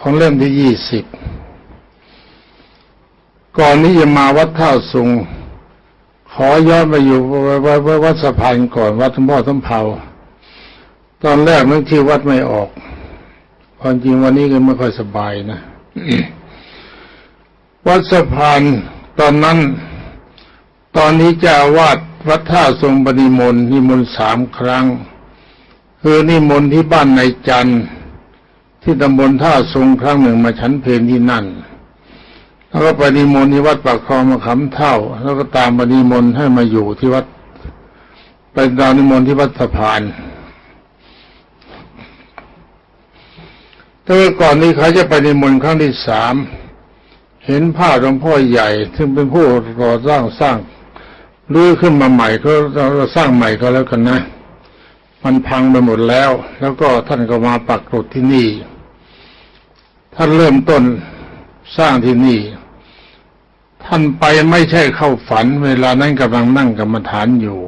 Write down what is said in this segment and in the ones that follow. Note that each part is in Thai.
ของเล่มที่ยี่สิบก่อนนี้จะมาวัดท่าสุง ขอย้อนไปอยู่วัดสะพานก่อนวัดทุ่พ่อทุ่เผาตอนแรกนึกที่วัดไม่ออกความจริงวันนี้ก็ไม่ค่อยสบายนะ วัดสะพานตอนนั้น ตอนนี้เจ้าวาดวัดท่าทรงปณิมนต์นิมนต์สามครั้ง คือนิมนต์ที่บ้านในจันทร์ ที่ตำบลท่าทรงครั้งหนึ่งมาฉันเพลนที่นั่น แล้วก็ไปนิมนต์ที่วัดปากคลองมาขำเท่า แล้วก็ตามไปนิมนต์ให้มาอยู่ที่วัด ไปดาวนิมนต์ที่วัดสะพานแต่ว่าก่อนนี้เขาจะไปนิมนต์ครั้งที่สามเห็นผ้าหลวงพ่อใหญ่ ซึ่งเป็นผู้ก่อสร้างสร้างรื้อขึ้นมาใหม่ก็เราสร้างใหม่ก็แล้วกันนะ มันพังไปหมดแล้ว แล้วก็ท่านก็มาปักกรดที่นี่ ท่านเริ่มต้นสร้างที่นี่ ท่านไปไม่ใช่เข้าฝัน เวลานั้นกำลังนั่งกรรมฐานอยู่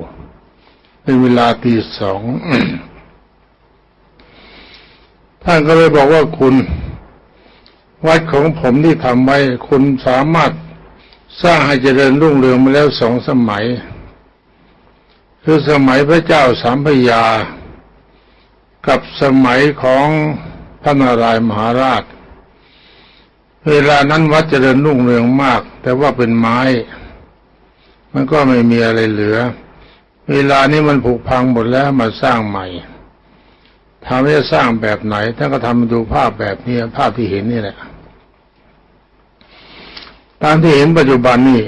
เป็นเวลาตีสองท่านก็เลยบอกว่าคุณวัดของผมที่ทำไว้คุณสามารถสร้างให้เจริญรุ่งเรืองมาแล้วสองสมัย คือสมัยพระเจ้าสามพยา กับสมัยของพระนารายมหาราช เวลานั้นวัดเจริญรุ่งเรืองมาก แต่ว่าเป็นไม้ มันก็ไม่มีอะไรเหลือ เวลานี้มันผุพังหมดแล้วมาสร้างใหม่ทำให้สร้างแบบไหนท่านก็ทำดูภาพแบบนี้ภาพที่เห็นนี่แหละตามที่เห็นปัจจุบันนี้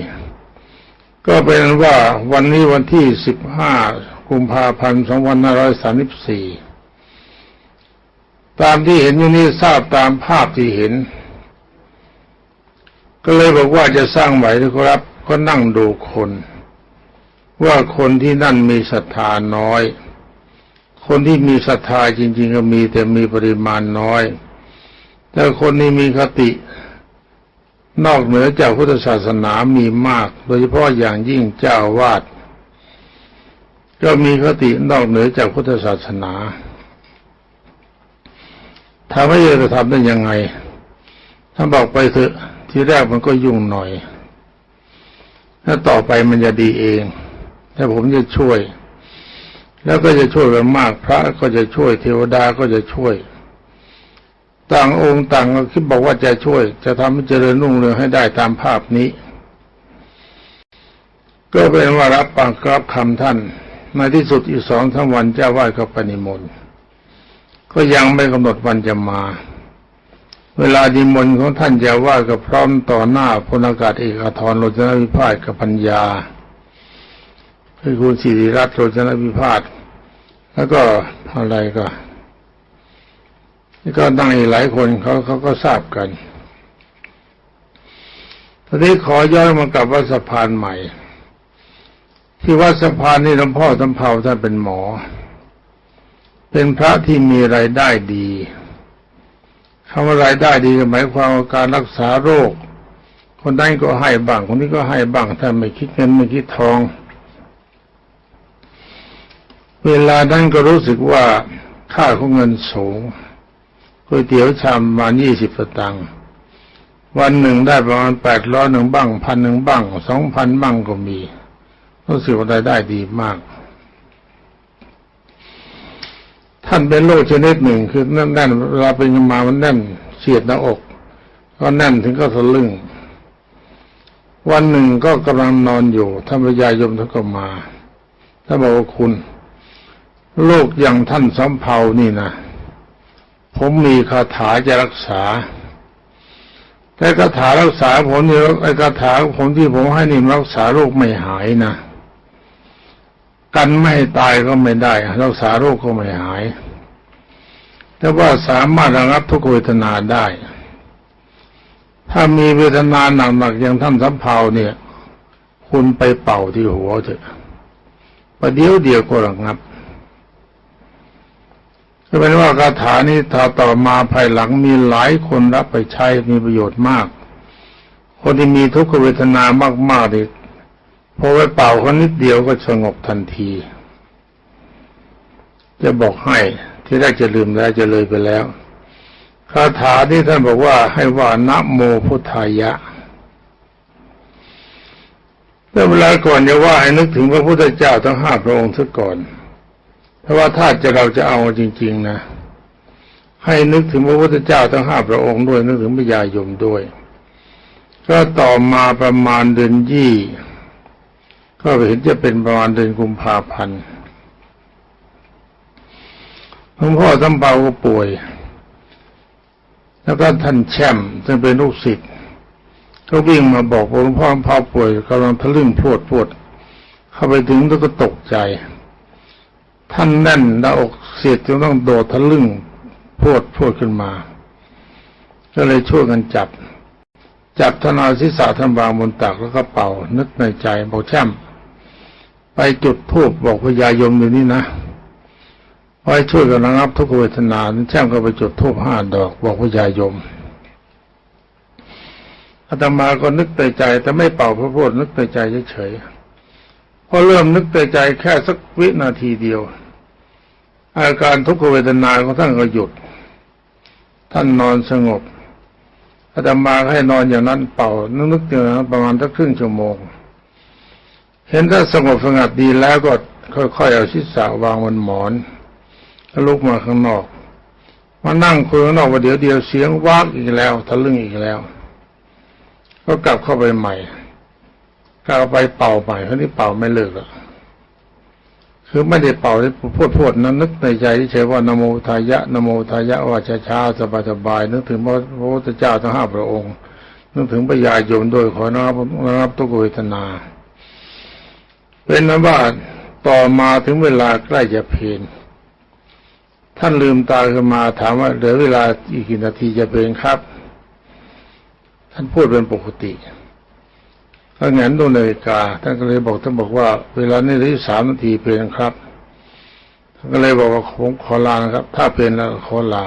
ก็เป็นว่าวันนี้วันที่สิบห้ากุมภาพันธ์สองพันห้าร้อยสามสิบสี่ตามที่เห็นอยู่นี้ทราบตามภาพที่เห็น ก็เลยบอกว่าจะสร้างไหวนะครับ ก็นั่งดูคน ว่าคนที่นั่นมีศรัทธาน้อย คนที่มีศรัทธาจริง ๆ ก็มีแต่มีปริมาณน้อย แต่คนที่มีคติ นอกเหนือจากพุทธศาสนามีมาก โดยเฉพาะอย่างยิ่งเจ้าวาดก็มีคตินอกเหนือจากพุทธศาสนาถามว่าจะทำได้ยังไง ถ้าบอกไปเถอะทีแรกมันก็ยุ่งหน่อย ถ้าต่อไปมันจะดีเอง ถ้าผมจะช่วย แล้วก็จะช่วยกันมากพระก็จะช่วยเทวดาก็จะช่วย ต่างองค์ต่างก็คิดบอกว่าจะช่วย จะทำให้เจริญรุ่งเรืองให้ได้ตามภาพนี้ ก็เป็นว่ารับปากรับคำท่านในที่สุดอีกสองทั้งวันเจ้าวาดก็ปณิมนต์ก็ยังไม่กำหนดวันจะมา เวลาดิมนต์ของท่านเจะว่าก็พร้อมต่อหน้าพลอากาศเอกอธรโรจนวิพาทกับปัญญาคือคุณสิริรัตน์โรจนวิพาทแล้วก็อะไรก็ นี่ก็ตั้งอีกหลายคนเขาเขาก็ทราบกันตอนนี้ขอย้อนมากับวัดสะพานใหม่ ที่วัดสะพานนี่หลวงพ่อสำเภาท่านเป็นหมอ เป็นพระที่มีรายได้ดีคำว่ารายได้ดีหมายความว่าการรักษาโรค คนนั้นก็ให้บ้าง คนนี้ก็ให้บ้างถ้าไม่คิดเงินไม่คิดทอง เวลานั้นก็รู้สึกว่าค่าของเงินสูง ก๋วยเตี๋ยวชามประมาณยี่สิบสตางค์วันหนึ่งได้ประมาณแปดร้อยหนึ่งบ้างพันหนึ่งบ้างสองพันบ้างก็มีรู้สึกว่ารายได้ดีมาก ท่านเป็นโรคชนิดหนึ่งคือแน่นแน่นเวลาเป็นมามันแน่นเฉียดหน้าอก ก็แน่นถึงก็ทะลึ่ง วันหนึ่งก็กำลังนอนอยู่ท่านพระยายมท่านก็มาท่านบอกว่าคุณโรคอย่างท่านสำเภานี่นะ ผมมีคาถาจะรักษา แต่คาถารักษาผมเนี่ไอ้คาถาผมที่ผมให้นี่รักษาโรคไม่หายนะกันไม่ให้ตายก็ไม่ได้ รักษาโรคก็ไม่หาย แต่ว่าสามารถระงับทุกเวทนาได้ ถ้ามีเวทนาหนักๆอย่างท่านสำเภาเนี่ย คุณไปเป่าที่หัวเถอะประเดี๋ยวเดียวก็ระงับ ก็เป็นว่าคาถานี้ถ้าต่อมาภายหลังมีหลายคนรับไปใช้มีประโยชน์มาก คนที่มีทุกขเวทนามากๆเลยพอไปเป่าเขานิดเดียวก็สงบทันที จะบอกให้ที่แรกจะลืมแล้วจะเลยไปแล้วคคาถาที่ท่านบอกว่าให้ว่านะโมพุทธายะแต่เวลาก่อนจะว่าให้นึกถึงพระพุทธเจ้าทั้งห้าพระองค์ซะก่อน เพราะว่าถ้าจะเราจะเอาจริง ๆ นะ ให้นึกถึงพระพุทธเจ้าทั้งห้าพระองค์ด้วย นึกถึงพระยายมด้วย ก็ต่อมาประมาณเดือนยี่ ก็เห็นจะเป็นประมาณเดือนกุมภาพันธ์หลวงพ่อทำเปาก็ป่วย แล้วก็ท่านแช่มซึ่งเป็นลูกศิษย์ก็วิ่งมาบอกหลวงพ่อพาป่วยกำลังทะลึ่งพรวดพรวดเข้าไปถึงแล้วก็ตกใจ ท่านแน่นหน้าอกเสียดจนต้องโดดทะลึ่งพวดพวดขึ้นมา ก็เลยช่วยกันจับ จับธนาศีรษะท่านวางบนตักแล้วก็เป่า นึกในใจบอกแช่มไปจุดธูปบอกพญายมอยู่นี่นะไว้ช่วยกันระงับทุกเวทนาแช่มก็ไปจุดธูปห้าดอก บอกพญายมอาตมาก็นึกในใจ แต่ไม่เป่าพระพุทธนึกในใจเฉยๆพอเริ่มนึกในใจแค่สักวินาทีเดียว อาการทุกขเวทนาของท่านก็หยุด ท่านนอนสงบอาตมาให้นอนอย่างนั้นเป่านึกๆอย่งนั้นประมาณสักครึ่งชั่วโมง เห็นถ้าสงบสงัดดีแล้วก็ค่อยๆเอาชิดสะวางบนหมอนแล้วลุกมาข้างนอกมานั่งคุยข้างนอกว่าเดี๋ยวเดียวเสียงวากอีกแล้วทะลึ่งอีกแล้ว ก็กลับเข้าไปใหม่กลับไปเป่าใหม่คราวนี้เป่าไม่เลิกอะ คือไม่ได้เป่าได้พูดพูดนั้นนึกในใจที่เฉยว่านโมทายะนโมทายะว่าช้าๆสบายๆนึกถึงพระพุทธเจ้าทั้งห้าพระองค์ นึกถึงพระยายมโดยขอรับรับทุกเวทนา เป็นนั้นว่าต่อมาถึงเวลาใกล้จะเพลนท่านลืมตาขึ้นมาถามว่าเหลือเวลาอีกกี่นาทีจะเพลนครับ ท่านพูดเป็นปกติ ถ้างั้นดูนาฬิกาท่านก็เลยบอกท่านบอกว่า เวลานี้เหลือสามนาทีเพลนครับท่านก็เลยบอกว่าผมขอลานะครับ ถ้าเพลนแล้วขอลา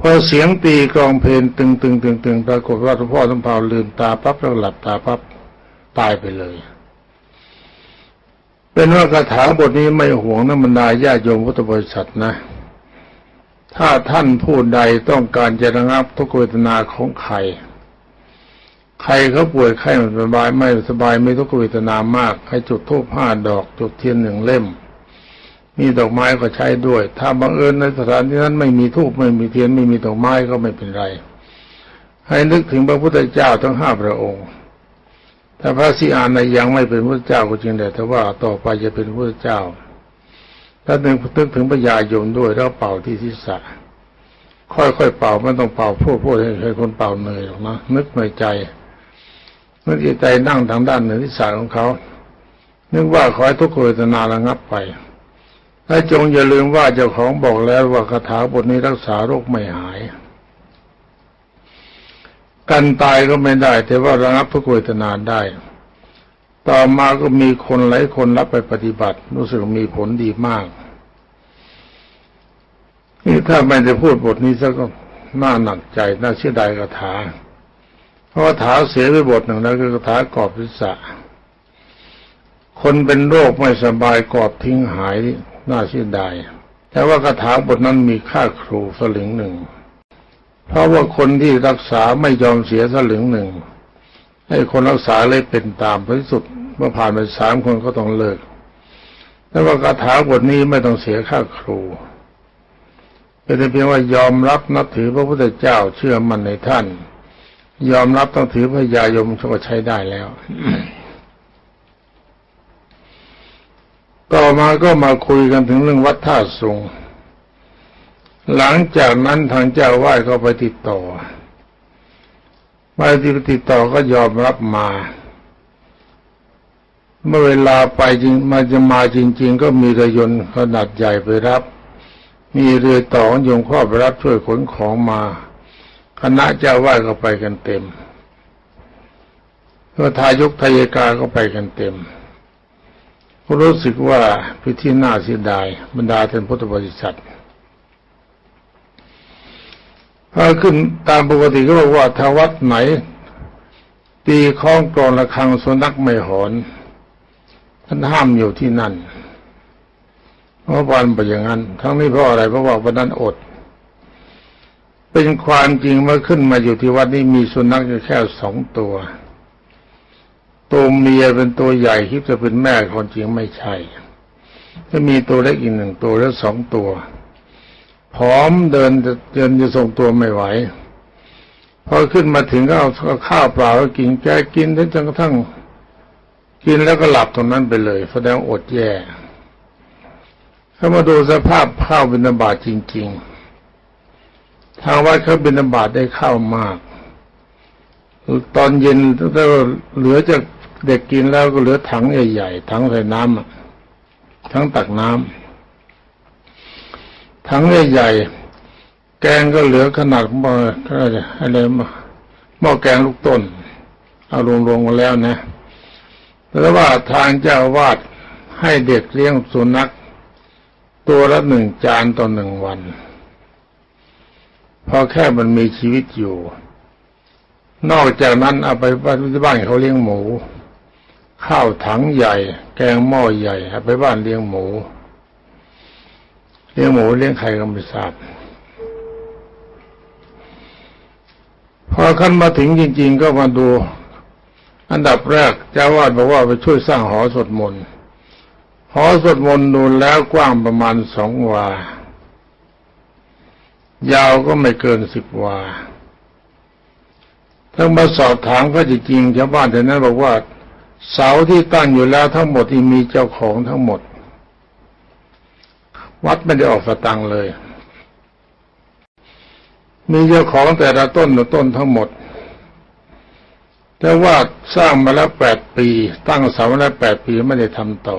พอเสียงตีกองเพลงตึงตึงตึงตึงปรากฏว่าหลวงพ่อสมภารลืมตาปั๊บแล้วหลับตาปั๊บตายไปเลย เป็นว่าคาถาบทนี้ไม่ห่วงนะบรรดาญาโยมพุทธบริษัทนะ ถ้าท่านผู้ใดต้องการจะระงับทุกเวทนาของใคร ใครเขาป่วยไข้ไม่สบายไม่สบายไม่ทุกขเวทนามาก ให้จุดธูปห้าดอก จุดเทียนหนึ่งเล่ม มีดอกไม้ก็ใช้ด้วย ถ้าบังเอิญในสถานที่นั้นไม่มีธูปไม่มีเทียนไม่มีดอกไม้ก็ไม่เป็นไร ให้นึกถึงพระพุทธเจ้าทั้งห้าพระองค์ถ้าพระสิอานในยังไม่เป็นพระเจ้าก็จริงแต่ว่าต่อไปจะเป็นพระเจ้า ถ้าหนึกนึกถึงพระยายมด้วยแล้วเป่าที่ศีรษะค่อยๆเป่าไม่ต้องเป่าพูดพูดให้ให้คนเป่าเหนื่อยหรอกนะนึกในใจ นึกในใจนั่งทางด้านเหนือศีรษะของเขานึกว่าขอให้ทุกขเวทนาระงับไป และจงอย่าลืมว่าเจ้าของบอกแล้วว่าคาถาบทนี้รักษาโรคไม่หาย กันตายก็ไม่ได้ แต่ว่าระงับทุกขเวทนาได้ ต่อมาก็มีคนหลายคนรับไปปฏิบัติ รู้สึกมีผลดีมาก นี่ถ้าไม่ได้พูดบทนี้สักก็น่าหนักใจ น่าเชื่อใดคาถา ราะคาถาเสียไปบทหนึ่งแล้วคือคาถากอบพิษะ คนเป็นโรคไม่สบายกอบทิ้งหายน่าเสียดาย แต่ว่าคาถาบทนั้นมีค่าครูสลึงหนึ่ง เพราะว่าคนที่รักษาไม่ยอมเสียสลึงหนึ่ง ให้คนรักษาเลยเป็นตามผลที่สุด เมื่อผ่านไปสามคนก็ต้องเลิก แต่ว่าคาถาบทนี้ไม่ต้องเสียค่าครูเป็นเพียงว่ายอมรับนับถือพระพุทธเจ้าเชื่อมั่นในท่าน ยอมรับต้องถือพระยายมก็ใช้ได้แล้ว ต่อมาก็มาคุยกันถึงเรื่องวัดท่าสุงหลังจากนั้นทางเจ้าว่ายก็ไปติดต่อไปติดต่อก็ยอมรับมา เมื่อเวลาไปจริงมาจะมาจริง ๆ ก็มีเรือยนต์ขนาดใหญ่ไปรับ มีเรือต่อโยงข้อไปรับช่วยขนของมา คณะเจ้าว่าก็ไปกันเต็มก็ทายกทายกาก็ไปกันเต็มก็รู้สึกว่าพิธีน่าเสียดายบรรดาท่านพุทธบริษัทถ้าขึ้นตามปกติก็บอกว่าถ้าวัดไหน ตีคล้องกรอนระฆังสุนัขไม่หอนท่านห้ามอยู่ที่นั่นเพราะวันเป็นอย่างนั้น ทั้งนี้เพราะอะไรเพราะว่าวันนั้นอด เป็นความจริงเมื่อขึ้นมาอยู่ที่วัดนี้มีสุนัขอยู่แค่สองตัว ตัวเมียเป็นตัวใหญ่คิดจะเป็นแม่คนจริงไม่ใช่จะมีตัวเล็กอีกหนึ่งตัวแล้วสองตัวผอมเดินจะเดินจะทรงตัวไม่ไหวพอขึ้นมาถึงก็เอาข้าวเปล่าก็กินแกกินจนกระทั่งกินแล้วก็หลับตรงนั้นไปเลย แสดงอดแย่ถ้ามาดูสภาพข้าวบิณฑบาตจริง ๆ ทางวัดเขาบิณฑบาตได้ข้าวมาก ตอนเย็นถ้าเหลือจากเด็กกินแล้วก็เหลือถังใหญ่ๆถังใส่น้ำอะถังตักน้ำถังใหญ่ๆแกงก็เหลือขนาดหม้ออะไรหม้อแกงลูกต้นเอารวมๆกันแล้วนะแต่ว่าทางเจ้าวาดให้เด็กเลี้ยงสุนัขตัวละหนึ่งจานต่อหนึ่งวัน พอแค่มันมีชีวิตอยู่ นอกจากนั้นเอาไปบ้านที่บ้านเขาเลี้ยงหมู ข้าวถังใหญ่ แกงหม้อใหญ่เอาไปบ้านเลี้ยงหมู เลี้ยงหมูเลี้ยงไข่ก็ไม่ทราบพอขั้นมาถึงจริง ๆ ก็มาดู อันดับแรกเจ้าวาดบอกว่าไปช่วยสร้างหอสวดมนต์หอสวดมนต์ดูแล้วกว้างประมาณสองวา ยาวก็ไม่เกินสิบวาทั้งมาสอบถามก็จริงชาวบ้านแต่นั้นบอกว่า เสาที่ตั้งอยู่แล้วทั้งหมดที่มีเจ้าของทั้งหมด วัดไม่ได้ออกสตังเลย มีเจ้าของแต่ละต้นต่ต้นทั้งหมด แต่ว่าสร้างมาแล้วแปดปี ตั้งเสามาแล้วแปดปีไม่ได้ทำต่อ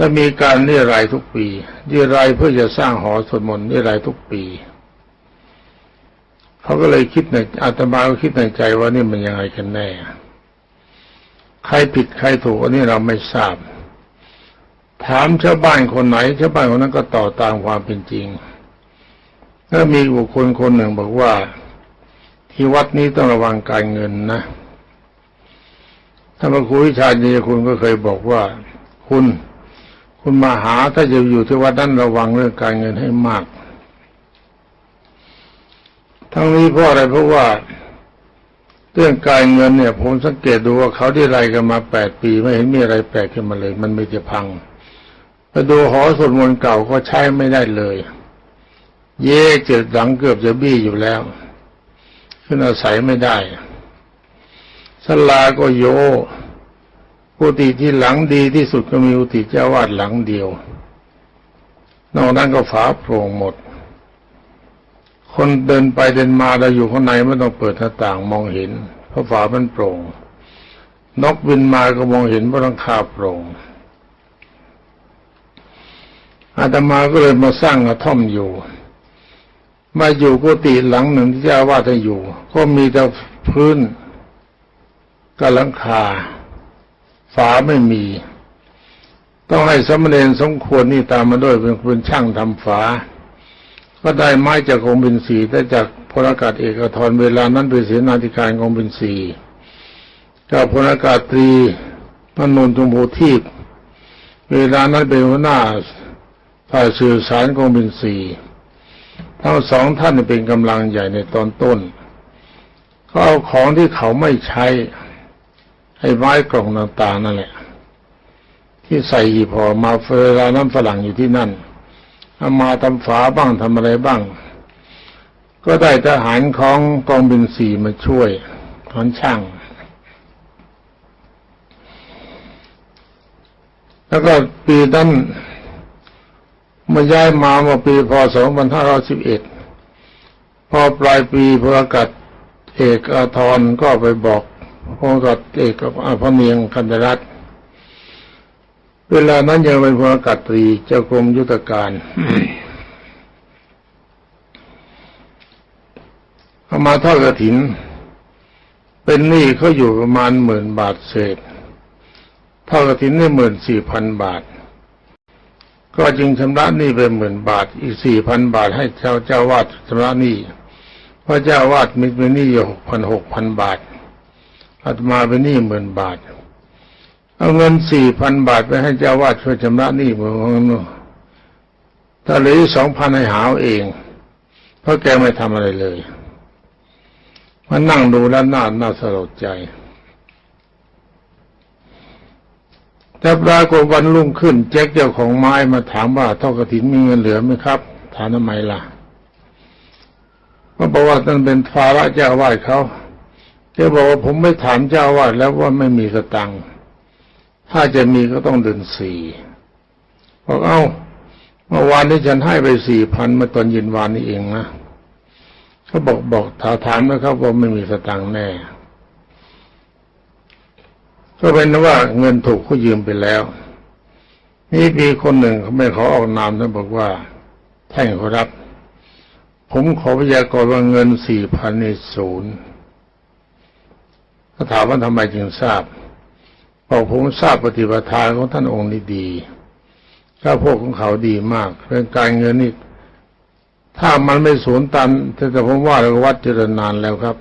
และมีการเรียรายทุกปีเรียรายเพื่อจะสร้างหอสวดมนต์เรียรายทุกปีเขาก็เลยคิดในอาตมาก็คิดในใจว่านี่มันยังไงกันแน่ ใครผิดใครถูกอันนี้เราไม่ทราบ ถามชาวบ้านคนไหนชาวบ้านคนนั้นก็ต่อตามความเป็นจริงแล้วมีบุคคลคนหนึ่งบอกว่า ที่วัดนี้ต้องระวังการเงินนะท่านพระครูวิชาดีคุณก็เคยบอกว่า คุณ คุณมาหาถ้าจะอยู่ที่วัดนั้นระวังเรื่องการเงินให้มาก ทั้งนี้เพราะอะไรเพราะว่า เรื่องการเงินเนี่ย ผมสังเกตดูว่าเขาได้ไรกันมาแปดปีไม่เห็นมีอะไรแปลกขึ้นมาเลย มันไม่จะพังไปดูหอสวดมนต์เก่าก็ใช้ไม่ได้เลย เย่เจ็ดหลังเกือบจะบี้อยู่แล้ว ขึ้นอาศัยไม่ได้สลาก็โย กุฏิที่หลังดีที่สุดก็มีกุฏิเจ้าวาดหลังเดียว นอกนั้นก็ฝาโปร่งหมด คนเดินไปเดินมาเราอยู่ข้างในไม่ต้องเปิดหน้าต่างมองเห็น เพราะฝามันโปร่ง นกบินมาก็มองเห็นเพราะรังคาโปร่งอาตมาก็เลยมาสร้างกระท่อมอยู่ มาอยู่กุฏิหลังหนึ่งที่เจ้าวาดให้อยู่ ก็มีแต่พื้นกับหลังคา ฝาไม่มี ต้องให้สมณเณรสมควรนี่ตามมาด้วยเป็นคนช่างทำฝา ก็ได้ไม้จากกองบินสีแต่จากพลอากาศเอกทรเวลานั้นเป็นเสนาธิการกองบินสีกับพลอากาศตรีนนนทุมโพทีพเวลานั้นเป็นหัวหน้าฝ่ายสื่อสารกองบินสีทั้งสองท่านเป็นกำลังใหญ่ในตอนต้นเขาเอาของที่เขาไม่ใช้ ไอ้ไม้กล่องต่างๆนั่นแหละ ที่ใส่หีบห่อมาเวลาน้ำฝรั่งอยู่ที่นั่นเอามาทำฝาบ้างทำอะไรบ้าง ก็ได้ทหารของกองบินสี่มาช่วยทอนช่าง แล้วก็ปีนั้นมาย้ายมาเมื่อปีพศ2511 พอปลายปีพลอากาศเอกอาทรก็ไปบอก พลอากาศเอกพระเมียงคันธรัตเวลานั้นยังเป็นพลอากาศตรีเจ้ากรมยุทธการเอามาทอดกระถิน เป็นหนี้เขาอยู่ประมาณหมื่นบาทเศษทอดกระถินได้หมื่นสี่พันบาท ก็จึงชำระหนี้ไปหมื่นบาท อีกสี่พันบาทให้เจ้าเจ้าวาดชำระหนี้เพราะเจ้าวาดมีเป็นหนี้อยู่หกพันหกพันบาท อาตมาเป็นหนี้หมื่นบาท เอาเงินสี่พันบาทไปให้เจ้าวาดช่วยชำระหนี้เมืองถ้าเหลือสองพันให้หาเอง เพราะแกไม่ทำอะไรเลยมานั่งดูแล้วน่าน่าสลดใจแต่ปรากฏวันรุ่งขึ้น แจ็คเจ้าของไม้มาถามว่าท่ากระถินมีเงินเหลือไหมครับ ถามทำไมล่ะก็บอกว่านั่นเป็นภาระเจ้าวาสเขา แกบอกว่าผมไม่ถามเจ้าอาวาแล้วว่าไม่มีสตังค์ถ้าจะมีก็ต้องเดือนสี่บอกเอ้าเมื่อวานนี้ฉันให้ไปสี่พันเมื่อตอนเย็นวานนี้เองนะเขาบอกบอกถามถามนะครับว่าไม่มีสตังค์แน่ ก็เป็นว่าเงินถูกเขายืมไปแล้ว นี่มีคนหนึ่งเขาไม่ขอออกนามท่านบอกว่าแท่านขอรับ ผมขอพยากรณ์ว่าเงินสี่พันในศูนย์ เขาถามว่าทำไมจึงทราบบอกผมทราบปฏิปทาของท่านองค์นี้ดีข้าพวกของเขาดีมากเรื่องการเงินนี่ถ้ามันไม่สูญตันแต่ผมว่าเราวัดเจริญนานแล้วครับ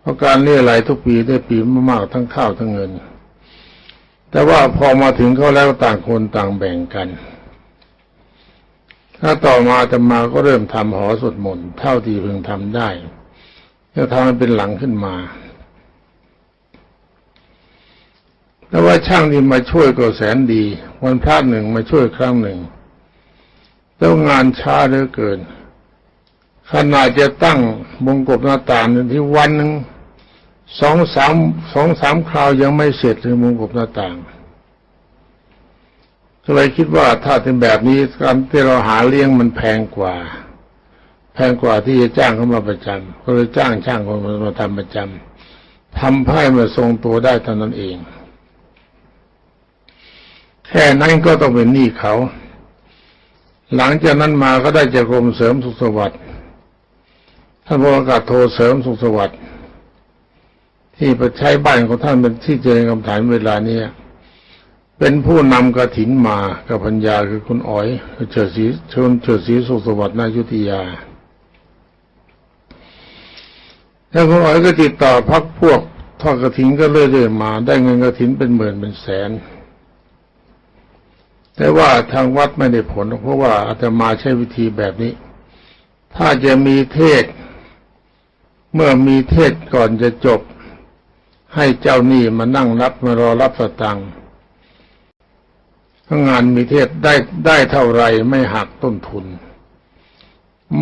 เพราะการเรียอะไรทุกปีได้ปีมากๆทั้งข้าวทั้งเงิน แต่ว่าพอมาถึงเขาแล้วต่างคนต่างแบ่งกัน ถ้าต่อมาจะมาก็เริ่มทำหอสวดมนต์เท่าที่พึงทำได้จะทำมันเป็นหลังขึ้นมา แต่ว่าช่างที่มาช่วยก็แสนดี วันพระหนึ่งมาช่วยครั้งหนึ่ง แล้วงานช้าเหลือเกิน ขนาดจะตั้งมงกบหน้าต่างที่วันหนึ่งสองสามสองสามคราวยังไม่เสร็จเลยมงกบหน้าต่างก็เลยคิดว่าถ้าเป็นแบบนี้การที่เราหาเลี้ยงมันแพงกว่า แพงกว่าที่จะจ้างเขามาประจำก็เลยจ้างช่างคนมาทำประจำทำไพ่มาทรงตัวได้เท่านั้นเอง แค่นั้นก็ต้องเป็นหนี้เขา หลังจากนั้นมาก็ได้จากกรมเสริมสุขสวัสดิ์ท่านประกาศโทรเสริมสุขสวัสดิ์ที่ไปใช้บ้านของท่านเป็นที่เจริญกรรมฐานเวลาเนี้ยเป็นผู้นำกระถินมากับพัญญาคือคุณอ๋อยเฉิดศรีชนเฉิดศรีสุขสวัสดิ์นายุทธยาแล้วคุณอ๋อยก็ติดต่อพักพวกทอดกระถินก็เรื่อยๆมา ได้เงินกระถินเป็นหมื่นเป็นแสน แต่ว่าทางวัดไม่ได้ผล เพราะว่าอาตมาใช้วิธีแบบนี้ ถ้าจะมีเทศ เมื่อมีเทศก่อนจะจบ ให้เจ้าหนี้มานั่งรับมารอรับสตังค์ถ้างานมีเทศได้ได้เท่าไรไม่หักต้นทุน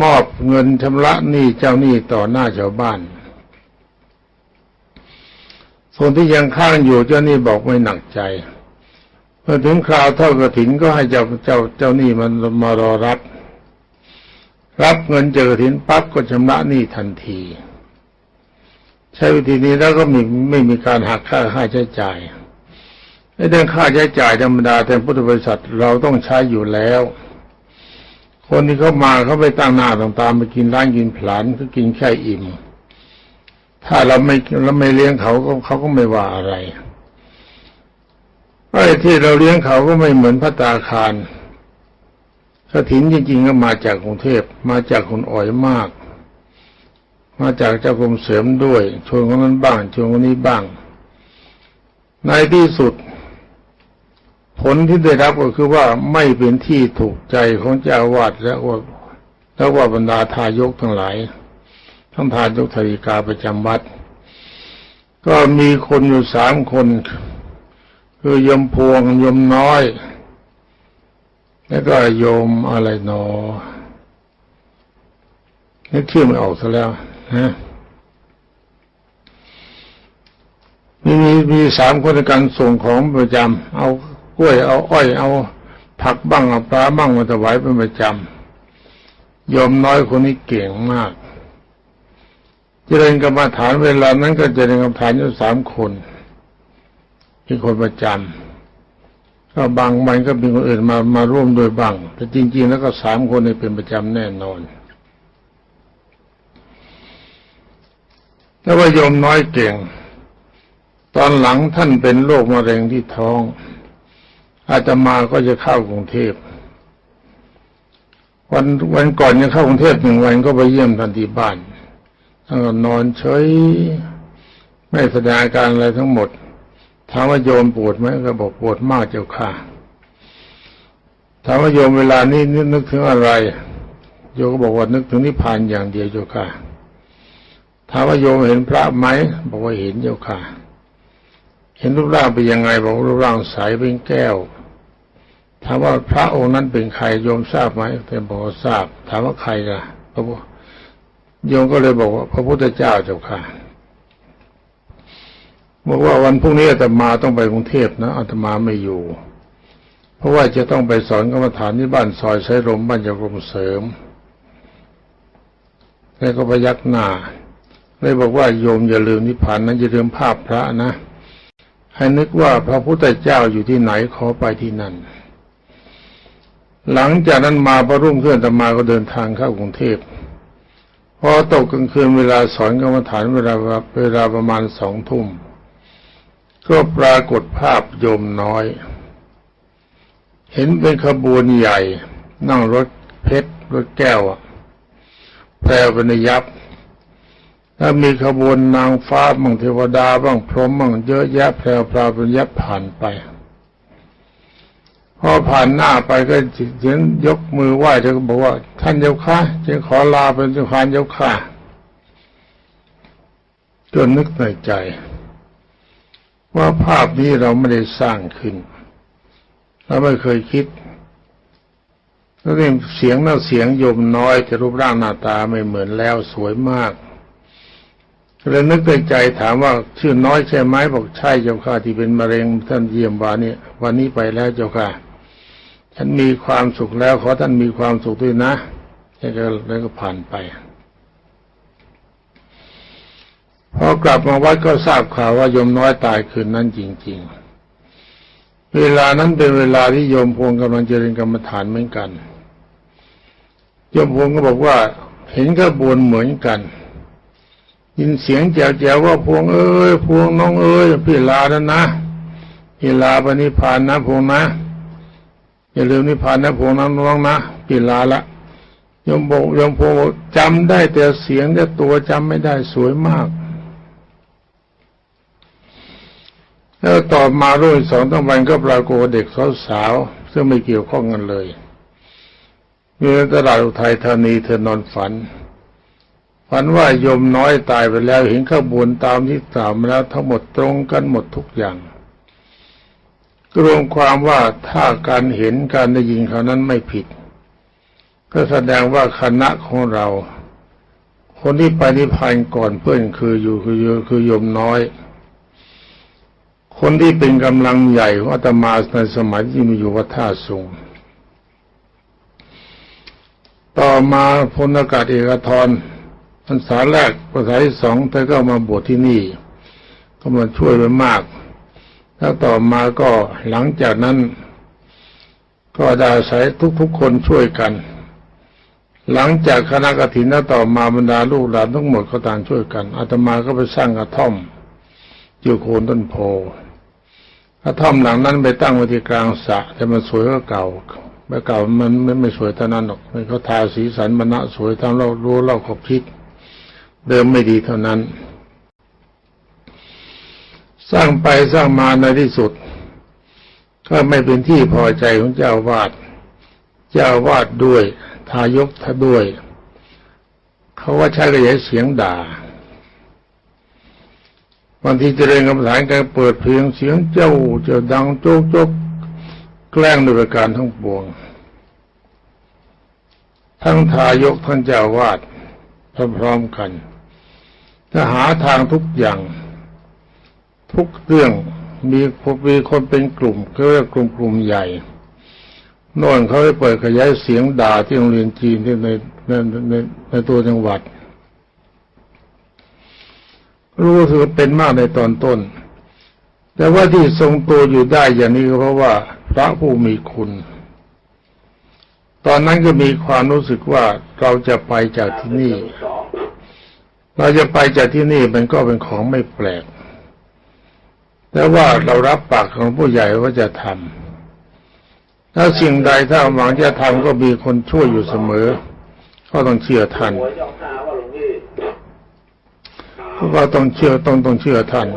มอบเงินชำระหนี้เจ้าหนี้ต่อหน้าชาวบ้าน ส่วนที่ยังข้างอยู่เจ้าหนี้บอกไม่หนักใจ เมื่อถึงคราวเท่ากระถินก็ให้เจ้าเจ้าเจ้าหนี้มันมารอรับ รับเงินเจอกระถินปั๊บก็ชำระหนี้ทันที ใช้วิธีนี้แล้วก็มีไม่มีการหักค่าค่าใช้จ่ายไอ้เรื่องค่าใช้จ่ายธรรมดาแต่พุทธบริษัทเราต้องใช้อยู่แล้ว คนที่เขามาเขาไปตั้งหน้าต่างตามไปกินร้านกินผลานก็กินแค่อิ่ม ถ้าเราไม่เราไม่เลี้ยงเขาก็เขาก็ไม่ว่าอะไร ไอ้ที่เราเลี้ยงเขาก็ไม่เหมือนพระตาคารกระถินจริงๆก็มาจากกรุงเทพมาจากคนอ่อยมาก มาจากเจ้ากรมเสริมด้วยชวนคนนั้นบ้างชวนคนนี้บ้าง ในที่สุด ผลที่ได้รับก็คือว่าไม่เป็นที่ถูกใจของเจ้าวาดและว่าและว่าบรรดาทายกทั้งหลาย ทั้งทายกธริกาประจำวัด ก็มีคนอยู่สามคน คือยมพวงยมน้อย แล้วก็ยมอะไรหนอนึกชื่อไม่ออกซะแล้วฮะมีมีมีสามคนในการส่งของประจำเอากล้วยเอาอ้อย เอาผักบ้างเอาปลาบ้างมาถวายเป็นประจำโยมน้อยคนนี้เก่งมากเจริญกรรมฐานเวลานั้นก็เจริญกรรมฐานอยู่สามคน มีคนประจำก็บางวันก็มีคนอื่นมามาร่วมโดยบ้าง แต่จริง ๆ แล้วก็สามคนนี้เป็นประจำแน่นอนแต่ว่าโยมน้อยเก่ง ตอนหลังท่านเป็นโรคมะเร็งที่ท้อง อาตมาก็จะเข้ากรุงเทพวันวันก่อนจะเข้ากรุงเทพหนึ่งวันก็ไปเยี่ยมท่านทีบ้านนก็นอนเฉย ไม่แสดงอาการอะไรทั้งหมด ถามว่าโยมปวดไหมก็บอกปวดมากเจ้าค่ะถามว่าโยมเวลานี้นึกถึงอะไร โยมก็บอกว่านึกถึงนิพพานอย่างเดียวเจ้าค่ะถามว่าโยมเห็นพระไหมบอกว่าเห็นเจ้าค่ะ เห็นรูปร่างเป็นยังไง บอกว่ารูปร่างใสเป็นแก้ว ถามว่าพระองค์นั้นเป็นใครโยมทราบไหมแต่บอกว่าทราบ ถามว่าใครล่ะพระพุโยมก็เลยบอกว่า พระพุทธเจ้าเจ้าค่ะ บอกว่าวันพรุ่งนี้อาตมาต้องไปกรุงเทพนะอาตมาไม่อยู่ เพราะว่าจะต้องไปสอนกรรมฐานที่บ้านซอยไซรมบ้านจากรมเสริม แล้วก็พยักหน้าเลยบอกว่าโยมอย่าลืมนิพพานนะอย่าลืมภาพพระนะให้นึกว่าพระพุทธเจ้าอยู่ที่ไหนขอไปที่นั่น หลังจากนั้นมาพระรุ่งขึ้นอาตมาก็เดินทางเข้ากรุงเทพพอตกกลางคืนเวลาสอนกรรมฐานเวลาเวลาประมาณสองทุ่ม ก็ปรากฏภาพโยมน้อย เห็นเป็นขบวนใหญ่ นั่งรถเพชรรถแก้วแปลเป็นยับแล้วมีขบวนนางฟ้าบ้างเทวดาบ้างพรหมบ้างเยอะแยะแพรวพราวเป็นยับผ่านไป พอผ่านหน้าไปก็เห็นยกมือไหว้แล้วก็บอกว่า ท่านเจ้าค่ะจึงขอลาเป็นเจ้าค่ะเจ้าค่ะจนนึกในใจ ว่าภาพนี้เราไม่ได้สร้างขึ้น เราไม่เคยคิดแล้วนี่เสียงน่าเสียงยมน้อยแต่รูปร่างหน้าตาไม่เหมือนแล้วสวยมากเลยนึกในใจถามว่าชื่อน้อยใช่ไหมบอกใช่เจ้าค่ะที่เป็นมะเร็งท่านเยี่ยมวานี่วันนี้ไปแล้วเจ้าค่ะฉันมีความสุขแล้วขอท่านมีความสุขด้วยนะแล้วก็แล้วก็ผ่านไป พอกลับมาวัดก็ทราบข่าวว่าโยมน้อยตายคืนนั้นจริง ๆ เวลานั้นเป็นเวลาที่โยมพวงกำลังเจริญกรรมฐานเหมือนกันโยมพวงก็บอกว่าเห็นกระบวนเหมือนกันยินเสียงแจ๋วๆว่าพวงเอ้ยพวงน้องเอ้ยพี่ลาแล้วนะพี่ลาปณิพานนะพวงนะอย่าลืมนิพพานนะพวงนะน้องนะพี่ลาละโยมบอกโยมพวงจำได้แต่เสียงแต่ตัวจำไม่ได้สวยมาก แล้วต่อมารุ่นสองตั้งวันก็ปรากฏเด็กสาวๆซึ่งไม่เกี่ยวข้องกันเลยมีตลาดอุทัยธานีเธอนอนฝัน ฝันว่ายมน้อยตายไปแล้วเห็นขบวนตามที่กล่าวมาแล้วทั้งหมดตรงกันหมดทุกอย่างรวมความว่าถ้าการเห็นการได้ยินเขานั้นไม่ผิด ก็แสดงว่าคณะของเรา คนที่ไปนิพพานก่อนเพื่อนคืออยู่คือคือโยมน้อย คนที่เป็นกำลังใหญ่ของอาตมาในสมัยที่มีอยู่วัดท่าสูงต่อมาพลอากาศเอกทรพรรษาแรกพรรษาที่สองเธอก็มาบวชที่นี่ ก็มาช่วยไว้มาก แล้วต่อมาก็หลังจากนั้น ก็ได้อาศัยทุกๆคนช่วยกัน หลังจากคณะกฐินแล้วต่อมาบรรดาลูกหลานทั้งหมดก็ต่างช่วยกันอาตมาก็ไปสร้างกระท่อมอยู่โคนต้นโพ กระท่อมหลังนั้นไปตั้งไว้ที่กลางสระแต่มันสวยก็เก่าไม่เก่ามันไม่ไม่สวยเท่านั้นหรอกมันเขาทาสีสันมันนะสวยทำเรารู้เราขบคิด เดิมไม่ดีเท่านั้น สร้างไปสร้างมาในที่สุด ก็ไม่เป็นที่พอใจของเจ้าวาด เจ้าวาดด้วย ทายกท่าด้วย เขาว่าใช้กระยายเสียงด่า บางทีเจริญกรรมฐานการเปิดเพลงเสียงเจ้าจะดังโจกโจกแกล้งโดยประการทั้งปวง ทั้งทายกทั้งเจ้าวาดพร้อมๆกันจะหาทางทุกอย่าง ทุกเรื่องมีมีคนเป็นกลุ่มก็เรียกกลุ่มกลุ่มใหญ่น่นเขาไปเปิดขยายเสียงด่าที่โรงเรียนจีนที่ในในในในตัวจังหวัด รู้สึกเป็นมากในตอนต้น แต่ว่าที่ทรงตัวอยู่ได้อย่างนี้ก็เพราะว่าพระผู้มีคุณ ตอนนั้นก็มีความรู้สึกว่าเราจะไปจากที่นี่ เราจะไปจากที่นี่มันก็เป็นของไม่แปลก แต่ว่าเรารับปากของผู้ใหญ่ว่าจะทำถ้าสิ่งใดถ้าหวังจะทำก็มีคนช่วยอยู่เสมอ ก็ต้องเชื่อท่าน ว่าต้องเชื่อต้องต้องเชื่อท่าน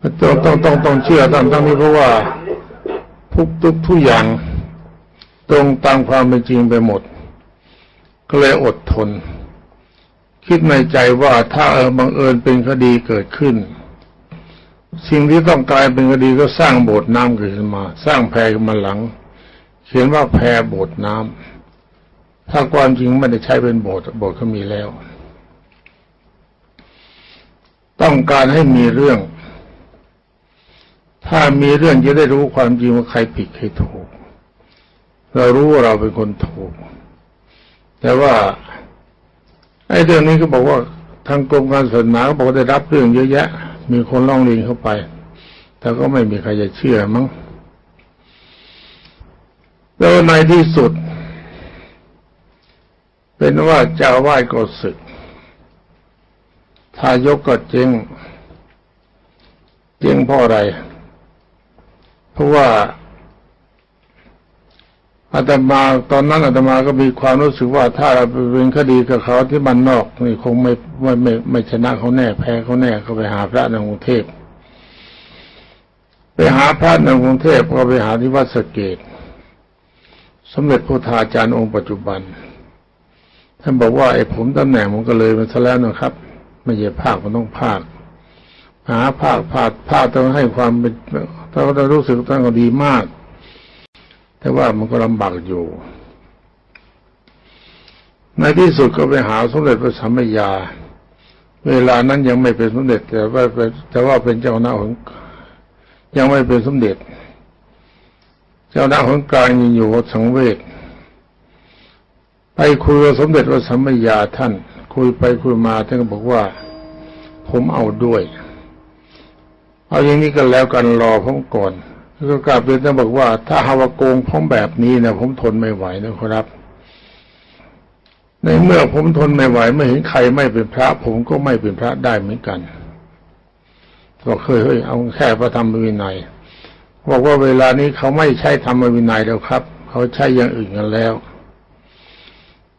มันต้องต้องต้องต้องเชื่อท่านทั้งนี้เพราะว่าทุกทุกทุกอย่างตรงตามความเป็นจริงไปหมด ก็เลยอดทน คิดในใจว่าถ้าเออบังเอิญเป็นคดีเกิดขึ้น สิ่งที่ต้องกลายเป็นคดีก็สร้างโบสถ์น้ำขึ้นมา สร้างแพขึ้นมาหลัง เขียนว่าแพโบสถ์น้ำ ถ้าความจริงไม่ได้ใช้เป็นโบสถ์โบสถ์เขามีแล้ว ต้องการให้มีเรื่อง ถ้ามีเรื่องจะได้รู้ความจริงว่าใครผิดใครถูก เรารู้ว่าเราเป็นคนถูก แต่ว่าไอ้เรื่องนี้ก็บอกว่าทางกรมการศาสนาบอกว่าได้รับเรื่องเยอะแยะ มีคนร้องเรียนเข้าไป แต่ก็ไม่มีใครจะเชื่อมั้งแล้วในที่สุด เป็นว่าเจ้าอาวาดก็ศึกทายกก็เจ๊งเจ๊งเพราะอะไร เพราะว่าอาตมาตอนนั้นอาตมาก็มีความรู้สึกว่าถ้าเราไปเป็นคดีกับเขาที่บ้านนอกนี่คงไม่ไม่ไม่ไม่ชนะเขาแน่แพ้เขาแน่เขาไปหาพระในกรุงเทพไปหาพระในกรุงเทพก็ไปหาที่วัดสเกดสมเด็จพระทาจารย์องค์ปัจจุบัน ท่านบอกว่าไอ้ผมตำแหน่งผมก็เลยมันซะแล้วนะครับไม่ใช่ภาคมันต้องภาคหาภาคภาคภาคต้องให้ความเป็นถ้าเรารู้สึกตั้งก็ดีมาก แต่ว่ามันก็ลำบากอยู่ ในที่สุดก็ไปหาสมเด็จพระสัมมาญาเวลานั้นยังไม่เป็นสมเด็จ แต่ว่าแต่ว่าเป็นเจ้าหน้าของยังไม่เป็นสมเด็จ เจ้าหน้าของกลางยังอยู่วัดสังเวช ไปคุยกับสมเด็จพระสัมมาญาท่าน คุยไปคุยมาท่านก็บอกว่า ผมเอาด้วย เอาอย่างนี้ก็แล้วกันรอผมก่อนแล้วก็กลับเรียนท่านบอกว่า ถ้าหาวาโกงผมแบบนี้นะผมทนไม่ไหวนะครับ ในเมื่อผมทนไม่ไหวไม่เห็นใครไม่เป็นพระ ผมก็ไม่เป็นพระได้เหมือนกันบอกเคยเฮ้ยเอาแค่พระธรรมวินัยบอกว่าเวลานี้เขาไม่ใช้ธรรมวินัยแล้วครับ เขาใช้อย่างอื่นกันแล้ว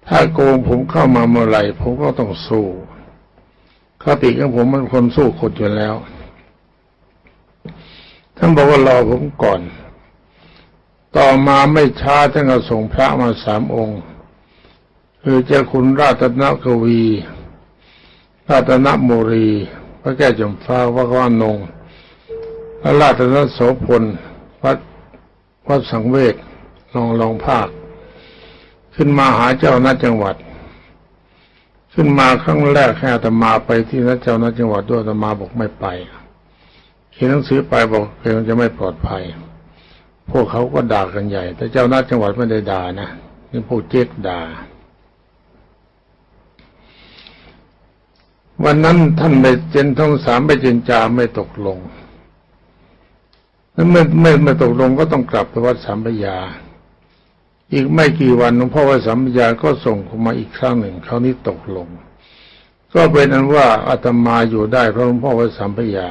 ถ้าโกงผมเข้ามาเมื่อไหร่ผมก็ต้องสู้คติของผมมันคนสู้คนอยู่แล้ว ท่านบอกว่ารอผมก่อน ต่อมาไม่ช้าท่านก็ส่งพระมาสามองค์ คือเจ้าคุณราตนกวี ราตนโมรี พระแก้วจำฟ้าวัดว่านงพระราตนโสพลวัดวัดสังเวชลองลองภาค ขึ้นมาหาเจ้าหน้าจังหวัด ขึ้นมาครั้งแรกให้อาตมาไปที่นัดเจ้าหน้าจังหวัดด้วยอาตมาบอกไม่ไปเขียนหนังสือไปบอกเกรงจะไม่ปลอดภัย พวกเขาก็ด่ากันใหญ่ แต่เจ้าหน้าจังหวัดไม่ได้ด่านะนี่พวกเจ๊กด่า วันนั้นท่านไปเจนท่องสามไปเจนจาไม่ตกลงแล้วเมื่อไม่ไม่ตกลงก็ต้องกลับไปวัดสามพยา อีกไม่กี่วันหลวงพ่อวสามพยาก็ส่งเข้ามาอีกครั้งหนึ่งคราวนี้ตกลง ก็เป็นนั้นว่าอาตมาอยู่ได้เพราะหลวงพ่อวสามพยา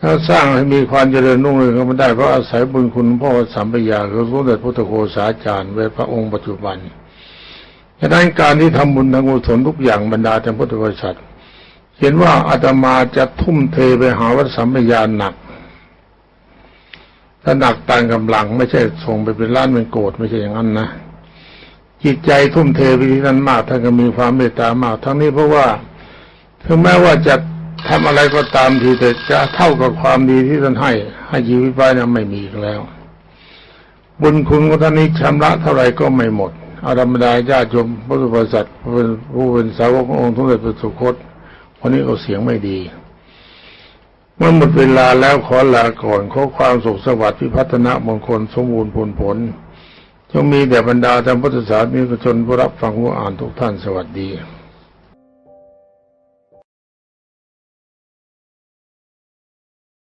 ถ้าสร้างให้มีความเจริญรุ่งเรืองก็ไม่ได้เพราะอาศัยบุญคุณหลวงพ่อวัดสามพยาคือสมเด็จพุทธโฆษาจารย์เวทพระองค์ปัจจุบันฉะนั้นการที่ทำบุญทางกุศลทุกอย่างบรรดาท่านพุทธบริษัท เห็นว่าอาตมาจะทุ่มเทไปหาวัดสัมปยานหนัก ถ้าหนักตางกำลังไม่ใช่ส่งไปเป็นล้านเป็นโกรธไม่ใช่อย่างนั้นนะจิตใจทุ่มเทไปที่นั้นมากท่านก็มีความเมตตามาก ทั้งนี้เพราะว่าถึงแม้ว่าจะทำอะไรก็ตามทีแต่จะเท่ากับความดีที่ท่านให้ ให้ชีวิตไปนั้นไม่มีอีกแล้ว บุญคุณของท่านนี้ชำระเท่าไรก็ไม่หมดอาธรรมดาญาติโยมพระสุภาษัตผู้เป็นผู้เป็นสาวกองค์สมเด็จพระสุคตวันนี้เอาเสียงไม่ดี เมื่อหมดเวลาแล้วขอลาก่อนขอความสุขสวัสดิ์พิพัฒนมงคลสมบูรณ์ผลผลจงมีแด่บรรดาธรรมพุทธศาสนิกชนผู้รับฟังผู้อ่านทุกท่านสวัสดี